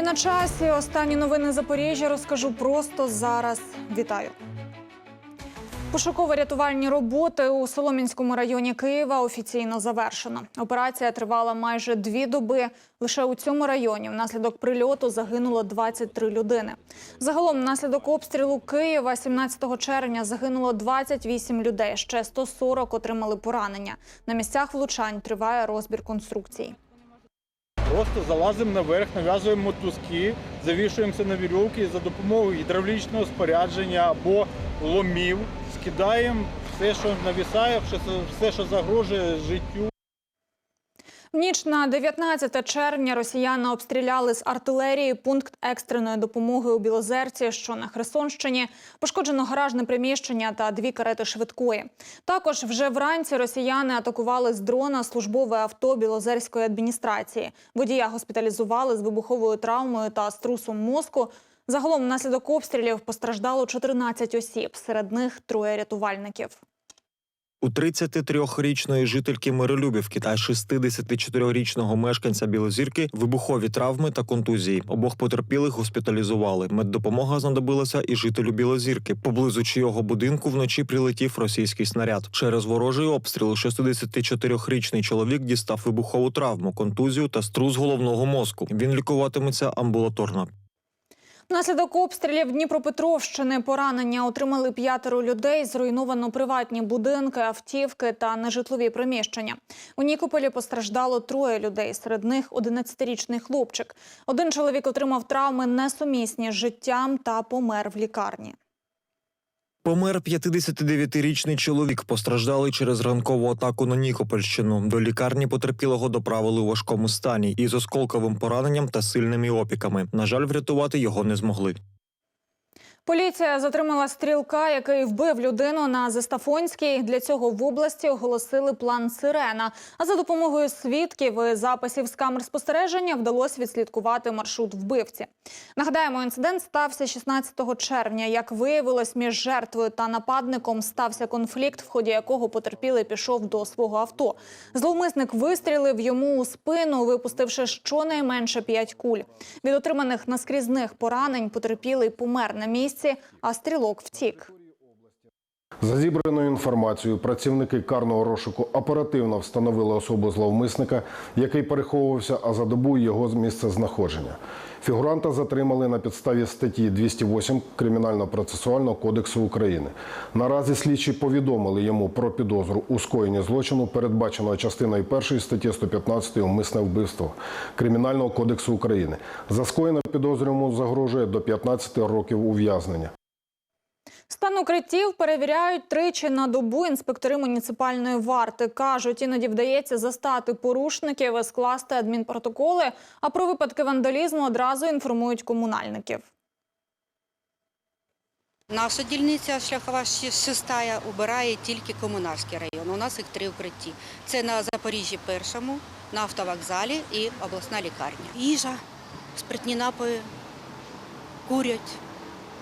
ефірі на часі. Останні новини Запоріжжя розкажу просто зараз. Вітаю. Пошуково-рятувальні роботи у Солом'янському районі Києва офіційно завершено. Операція тривала майже дві доби. Лише у цьому районі внаслідок прильоту загинуло 23 людини. Загалом, внаслідок обстрілу Києва 17 червня загинуло 28 людей. Ще 140 отримали поранення. На місцях влучань триває розбір конструкцій. Просто залазимо наверх, нав'язуємо мотузки, завішуємося на вірьовки і за допомогою гідравлічного спорядження або ломів скидаємо все, що навісає, все, що загрожує життю. Ніч на 19 червня росіяни обстріляли з артилерії пункт екстреної допомоги у Білозерці, що на Херсонщині. Пошкоджено гаражне приміщення та дві карети швидкої. Також вже вранці росіяни атакували з дрона службове авто Білозерської адміністрації. Водія госпіталізували з вибуховою травмою та струсом мозку. Загалом внаслідок обстрілів постраждало 14 осіб, серед них троє рятувальників. У 33-річної жительки Миролюбівки та 64-річного мешканця Білозірки вибухові травми та контузії. Обох потерпілих госпіталізували. Меддопомога знадобилася і жителю Білозірки. Поблизу чийого будинку вночі прилетів російський снаряд. Через ворожий обстріл 64-річний чоловік дістав вибухову травму, контузію та струс головного мозку. Він лікуватиметься амбулаторно. Внаслідок обстрілів Дніпропетровщини поранення отримали п'ятеро людей. Зруйновано приватні будинки, автівки та нежитлові приміщення. У Нікополі постраждало троє людей. Серед них 11-річний хлопчик. Один чоловік отримав травми несумісні з життям та помер в лікарні. Помер 59-річний чоловік, постраждалий через ранкову атаку на Нікопольщину. До лікарні потерпілого доправили у важкому стані із осколковим пораненням та сильними опіками. На жаль, врятувати його не змогли. Поліція затримала стрілка, який вбив людину на Зестафонській. Для цього в області оголосили план Сирена. А за допомогою свідків і записів з камер спостереження вдалося відслідкувати маршрут вбивці. Нагадаємо, інцидент стався 16 червня. Як виявилось, між жертвою та нападником стався конфлікт, в ході якого потерпілий пішов до свого авто. Зловмисник вистрілив йому у спину, випустивши щонайменше п'ять куль. Від отриманих наскрізних поранень потерпілий помер на місці, а стрілок втік. За зібраною інформацією, працівники карного розшуку оперативно встановили особу зловмисника, який переховувався, а за добу його з місця знаходження. Фігуранта затримали на підставі статті 208 Кримінально-процесуального кодексу України. Наразі слідчі повідомили йому про підозру у скоєнні злочину, передбаченого частиною 1 статті 115 «Умисне вбивство Кримінального кодексу України. За скоєне підозрюваному загрожує до 15 років ув'язнення. Стан укриттів перевіряють тричі на добу інспектори муніципальної варти. Кажуть, іноді вдається застати порушників скласти адмінпротоколи, а про випадки вандалізму одразу інформують комунальників. Наша дільниця шляхова шестая обирає тільки комунарський район. У нас їх три укритті. Це на Запоріжжі першому, на автовокзалі і обласна лікарня. Їжа, спиртні напої, курять.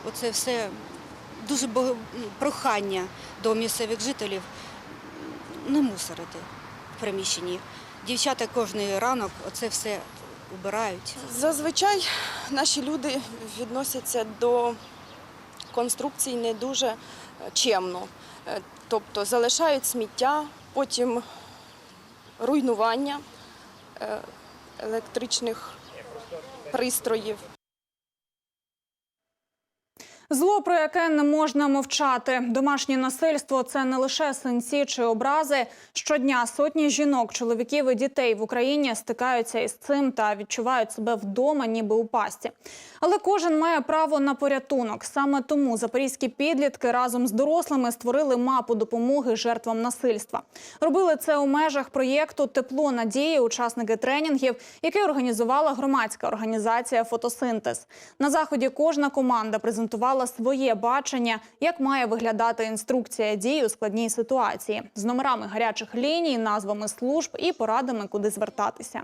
Оце все дуже прохання до місцевих жителів не мусорити в приміщенні. Дівчата кожний ранок оце все убирають. Зазвичай наші люди відносяться до конструкцій не дуже е, чемно. Е, Тобто залишають сміття, потім руйнування е, електричних пристроїв. Зло, про яке не можна мовчати. Домашнє насильство це не лише синці чи образи. Щодня сотні жінок, чоловіків і дітей в Україні стикаються із цим та відчувають себе вдома, ніби у пасті. Але кожен має право на порятунок. Саме тому запорізькі підлітки разом з дорослими створили мапу допомоги жертвам насильства. Робили це у межах проєкту Тепло надії, учасники тренінгів, який організувала громадська організація Фотосинтез. На заході кожна команда презентувала своє бачення, як має виглядати інструкція дій у складній ситуації з номерами гарячих ліній, назвами служб і порадами, куди звертатися.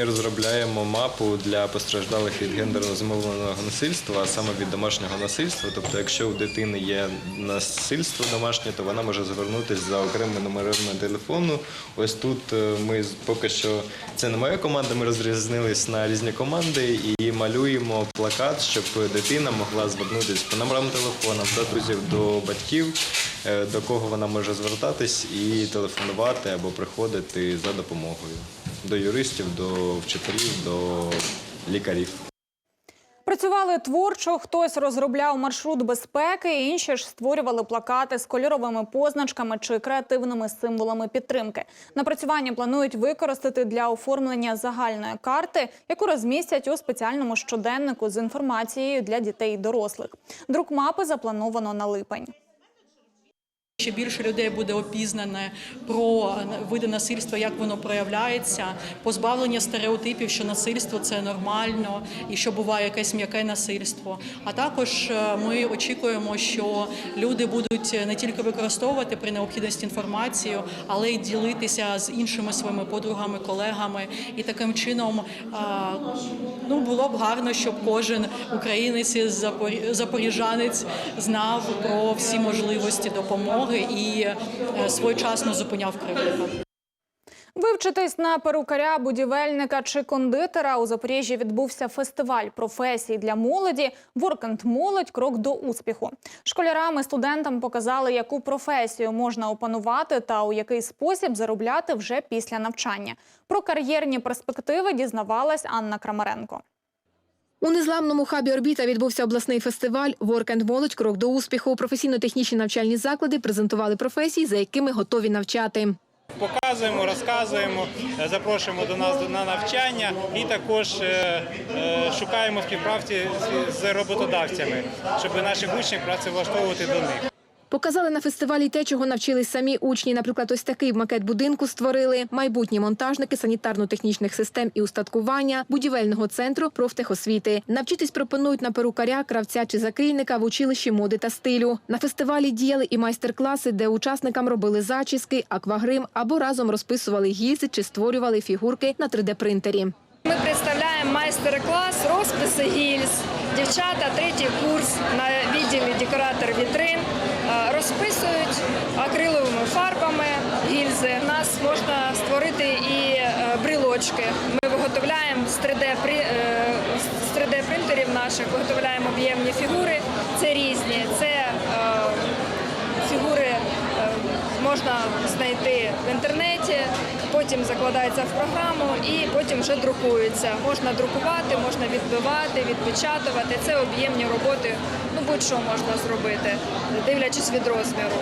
Ми розробляємо мапу для постраждалих від гендерно зумовленого насильства, а саме від домашнього насильства. Тобто, якщо у дитини є насильство домашнє, то вона може звернутися за окремими номерами телефону. Ось тут е, ми поки що це не моя команда. Ми розрізнились на різні команди і малюємо плакат, щоб дитина могла звернутися по номерам телефону до друзів, до батьків, до кого вона може звертатись і телефонувати або приходити за допомогою до юристів, до вчителів, до лікарів. Працювали творчо, хтось розробляв маршрут безпеки, інші ж створювали плакати з кольоровими позначками чи креативними символами підтримки. Напрацювання планують використати для оформлення загальної карти, яку розмістять у спеціальному щоденнику з інформацією для дітей і дорослих. Друк мапи заплановано на липень. Ще більше людей буде опізнане про види насильства, як воно проявляється, позбавлення стереотипів, що насильство це нормально і що буває якесь м'яке насильство. А також е, ми очікуємо, що люди будуть не тільки використовувати при необхідності інформацію, але й ділитися з іншими своїми подругами, колегами. І таким чином е, ну було б гарно, щоб кожен українець запорі- запоріжанець знав про всі можливості допомоги і е, своєчасно зупиняв кривдника. Вивчитись на перукаря, будівельника чи кондитера у Запоріжжі відбувся фестиваль професій для молоді «Воркенд молодь. Крок до успіху. Школярам і студентам показали, яку професію можна опанувати та у який спосіб заробляти вже після навчання. Про кар'єрні перспективи дізнавалась Анна Крамаренко. У незламному хабі «Орбіта» відбувся обласний фестиваль «Work and Knowledge. Крок до успіху». Професійно-технічні навчальні заклади презентували професії, за якими готові навчати. Показуємо, розказуємо, запрошуємо до нас на навчання і також е, е, шукаємо співпраці з роботодавцями, щоб наших учнів працевлаштовувати до них. Показали на фестивалі те, чого навчились самі учні. Наприклад, ось такий макет будинку створили. Майбутні монтажники санітарно-технічних систем і устаткування, будівельного центру профтехосвіти. Навчитись пропонують на перукаря, кравця чи закрійника в училищі моди та стилю. На фестивалі діяли і майстер-класи, де учасникам робили зачіски, аквагрим або разом розписували гільзи чи створювали фігурки на 3D-принтері. Ми представляємо майстер-клас розписи гільз. Дівчата, третій курс на відділі декоратор вітрин розписують акриловими фарбами гільзи. У нас можна створити і е, брілочки. Ми виготовляємо з 3D при- е, з 3D принтерів наших, виготовляємо об'ємні фігури. Це різні. Це е, фігури е, можна знайти в інтернеті, потім закладається в програму і потім вже друкується. Можна друкувати, можна відбивати, відпечатувати. Це об'ємні роботи. Ну будь-що можна зробити, дивлячись від розміру.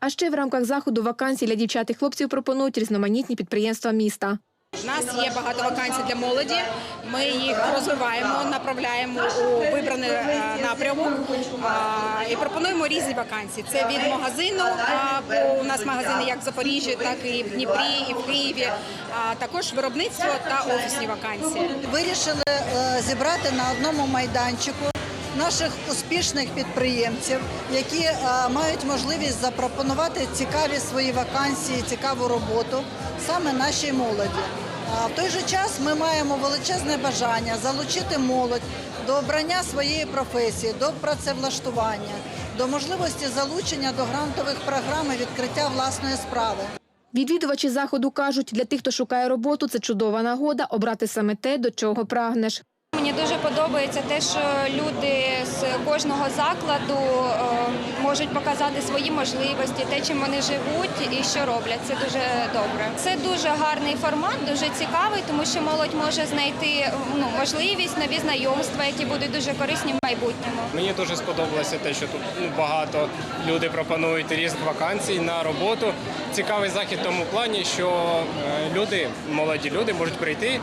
А ще в рамках заходу вакансій для дівчат і хлопців пропонують різноманітні підприємства міста. У нас є багато вакансій для молоді. Ми їх розвиваємо, направляємо у вибраний е, напрямок і пропонуємо різні вакансії. Це від магазину, бо у нас магазини як в Запоріжжі, так і в Дніпрі, і в Києві. А також виробництво та офісні вакансії. Вирішили е, зібрати на одному майданчику наших успішних підприємців, які е, мають можливість запропонувати цікаві свої вакансії, цікаву роботу саме нашій молоді. В той же час ми маємо величезне бажання залучити молодь до обрання своєї професії, до працевлаштування, до можливості залучення до грантових програм і відкриття власної справи. Відвідувачі заходу кажуть, для тих, хто шукає роботу, це чудова нагода обрати саме те, до чого прагнеш. Мені дуже подобається те, що люди з кожного закладу е, можуть показати свої можливості, те, чим вони живуть і що роблять. Це дуже добре. Це дуже гарний формат, дуже цікавий, тому що молодь може знайти ну, можливість, нові знайомства, які будуть дуже корисні в майбутньому. Мені дуже сподобалося те, що тут ну, багато люди пропонують різних вакансій на роботу. Цікавий захід в тому плані, що е, люди, молоді люди, можуть прийти.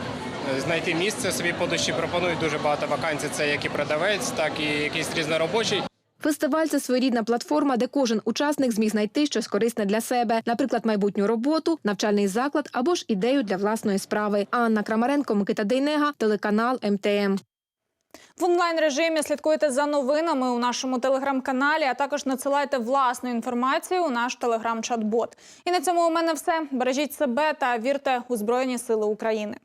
Е, Знайти місце собі по душі пропонують дуже багато вакансій. Це як і продавець, так і якийсь різноробочий. Фестиваль це своєрідна платформа, де кожен учасник зміг знайти щось корисне для себе, наприклад, майбутню роботу, навчальний заклад або ж ідею для власної справи. Анна Крамаренко, Микита Дейнега, телеканал МТМ. В онлайн режимі слідкуйте за новинами у нашому телеграм-каналі, а також надсилайте власну інформацію у наш телеграм-чат-бот. І на цьому у мене все. Бережіть себе та вірте у Збройні Сили України.